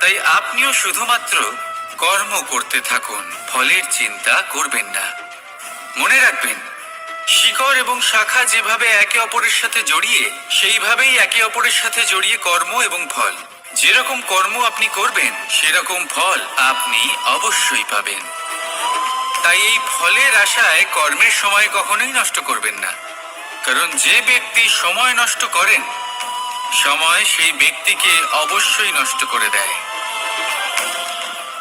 তাই আপনিও শুধুমাত্র কর্ম করতে থাকুন, ফলের চিন্তা করবেন না। মনে রাখবেন, শিকড় এবং শাখা যেভাবে একে অপরের সাথে জড়িয়ে, সেইভাবেই একে অপরের সাথে জড়িয়ে কর্ম এবং ফল। যেরকম কর্ম আপনি করবেন, সেরকম ফল আপনি অবশ্যই পাবেন। তাই এই ফলের আশায় কর্মের সময় কখনোই নষ্ট করবেন না। কারণ যে ব্যক্তি সময় নষ্ট করেন, সময় সেই ব্যক্তিকে অবশ্যই নষ্ট করে দেয়।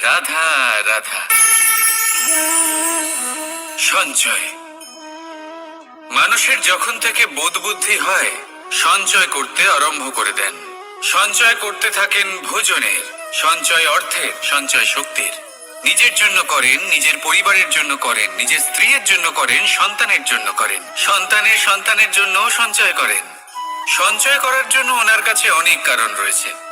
রাধা রাধা। সঞ্চয় মানুষের যখন থেকে বোধ বুদ্ধি হয় সঞ্চয় করতে আরম্ভ করে দেন। সঞ্চয় করতে থাকেন ভোজনের সঞ্চয় অর্থের সঞ্চয় শক্তির। নিজের জন্য করেন, নিজের পরিবারের জন্য করেন, নিজের স্ত্রীর জন্য করেন, সন্তানের জন্য করেন। সন্তানের সন্তানের জন্য সঞ্চয় করেন। সঞ্চয় করার জন্য ওনার কাছে অনেক কারণ রয়েছে।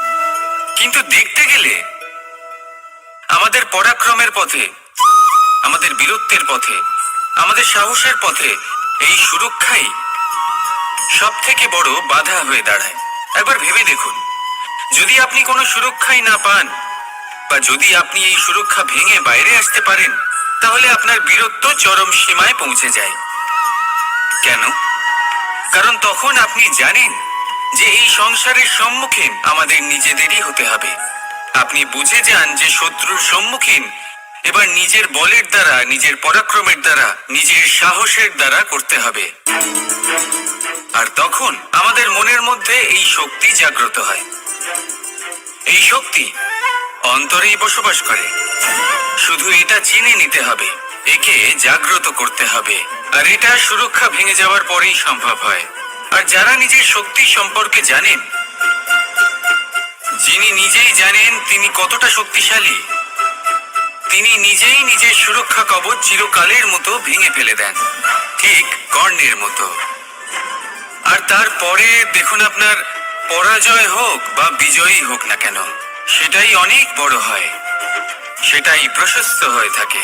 কিন্তু দেখতে গেলে আমাদের পরাক্রমের পথে, আমাদের বীরত্বের পথে, আমাদের সাহসের পথে এই সুরক্ষাই সব থেকে বড় বাধা হয়ে দাঁড়ায়। একবার ভেবে দেখুন, যদি আপনি কোনো সুরক্ষাই না পান বা যদি আপনি এই সুরক্ষা ভেঙে বাইরে আসতে পারেন, তাহলে আপনার বীরত্ব চরম সীমায় পৌঁছে যায়। কেন? কারণ তখন আপনি জানেন যে এই সংসারের সম্মুখীন আমাদের নিজেদেরই হতে হবে। আপনি বুঝে যান যে শত্রুর সম্মুখীন এবার নিজের বলের দ্বারা, নিজের পরাক্রমের দ্বারা, নিজের সাহসের দ্বারা করতে হবে। আর তখন আমাদের মনের মধ্যে এই শক্তি জাগ্রত হয়। এই শক্তি অন্তরেই বসবাস করে। শুধু এটা চিনে নিতে হবে, একে জাগ্রত করতে হবে। আর এটা সুরক্ষা ভেঙে যাওয়ার পরেই সম্ভব হয়। আর যারা নিজের শক্তি সম্পর্কে জানেন, যিনি নিজেই জানেন তিনি কতটা শক্তিশালী, তিনি নিজেই নিজের সুরক্ষা কবচ চিরকালের মতো ভেঙে ফেলে দেন, ঠিক কর্ণের মতো। আর তারপরে দেখুন আপনার পরাজয় হোক বা বিজয়ী হোক না কেন, সেটাই অনেক বড় হয়, সেটাই প্রশস্ত হয়ে থাকে।